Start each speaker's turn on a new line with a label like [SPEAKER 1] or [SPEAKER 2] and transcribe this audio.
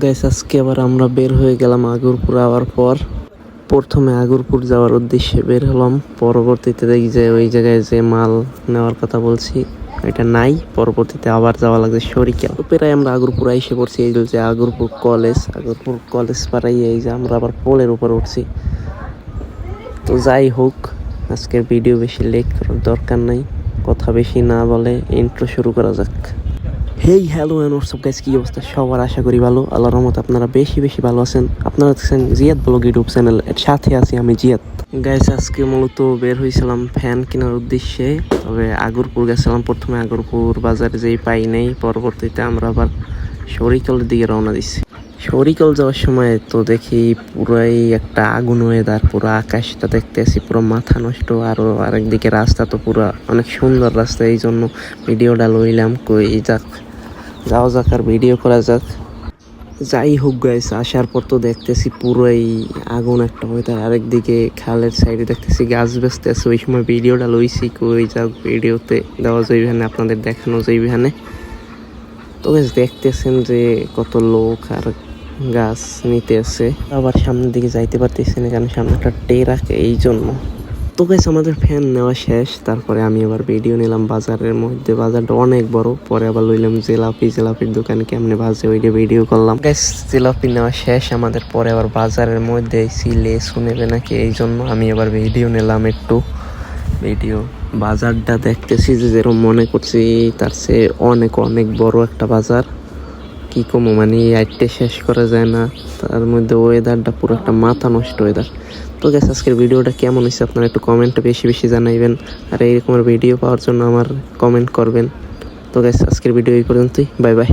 [SPEAKER 1] Guys আজকে আবার আমরা বের হয়ে গেলাম আগরপুর আওয়ার পর। প্রথমে আগরপুর যাওয়ার উদ্দেশ্যে বের হলাম। পরবর্তীতে দেখি যে ওই জায়গায় যে মাল নেওয়ার কথা বলছি, এটা নাই। পরবর্তীতে আবার যাওয়া লাগছে শরিকা তো প্রায় আমরা আগরপুর এসে পড়ছি, এই যে আগরপুর কলেজ। আগরপুর কলেজ পাড়াই এই যে আমরা আবার পোলের উপর উঠছি। তো যাই হোক, আজকের ভিডিও বেশি লেট করার দরকার নাই। কথা বেশি না বলে ইন্ট্রো শুরু করা যাক। Hey hello and WhatsApp guys কি অবস্থা? সবার আশা করি ভালো। আল্লাহর রহমত আপনারা বেশি বেশি ভালো আছেন। আপনারা দেখছেন জিয়াদ ব্লগ ইউটিউব চ্যানেল। এর সাথে আছি আমি জিয়াদ। গাইস আজকে মূলত বের হয়েছিলাম ফ্যান কেনার উদ্দেশ্যে। তবে আগরপুর গেছিলাম প্রথমে। আগরপুর বাজারে যেই পাই নেই, পরবর্তীতে আমরা আবার শরিকলের দিকে রওনা দিচ্ছি শরিকল যাওয়ার সময় তো দেখি পুরাই একটা আগুন হয়ে ওয়েদার পুরো আকাশটা দেখতেছি পুরো মাথা নষ্ট। আরও আরেকদিকে রাস্তা তো পুরো অনেক সুন্দর রাস্তা এই জন্য ভিডিওটা লইলাম। কই যাক। যাও যাক আর ভিডিও করা যাক। যাই হোক গাইস আসার পর তো দেখতেছি পুরোই আগুন একটা হয়ে তার আরেকদিকে খালের সাইডে দেখতেছি গাছ বেসতে আছে। ওই সময় ভিডিওটা লইছি কই যাক ভিডিওতে দেওয়া যাইবে আপনাদের দেখানো যাইবে তো গাছ দেখতেছেন যে কত লোক আর গাছ নিতে আছে। আবার সামনের দিকে যাইতে পারতেছি না, কারণ সামনে একটা টেরাক, এই জন্য। তো গাছ আমাদের ফ্যান নেওয়া শেষ। তারপরে আমি আবার ভিডিও নিলাম বাজারের মধ্যে। বাজারটা অনেক বড়। পরে আবার লইলাম জিলাপি। জিলাপির দোকানে কেমনে বাজে ওইটা ভিডিও করলাম। গ্যাস জিলাপি নেওয়া শেষ। আমাদের পরে আবার বাজারের মধ্যে এসি লেসু নেবে নাকি এই জন্য আমি আবার ভিডিও নিলাম একটু। ভিডিও বাজারটা দেখতেছি যে যেরকম মনে করছি, তার চেয়ে অনেক অনেক বড় একটা বাজার। কি কমো মানে এই আইটে শেষ করা যায় না। তার মধ্যে ওয়েদারটা পুরো একটা মাথা নষ্ট ওয়েদার তো গ্যাস আজকের ভিডিওটা কেমন হয়েছে আপনারা একটু কমেন্টে বেশি বেশি জানাইবেন। আর এইরকমের ভিডিও পাওয়ার জন্য আমার কমেন্ট করবেন। তো গ্যাস আজকের ভিডিও এই পর্যন্তই। Bye bye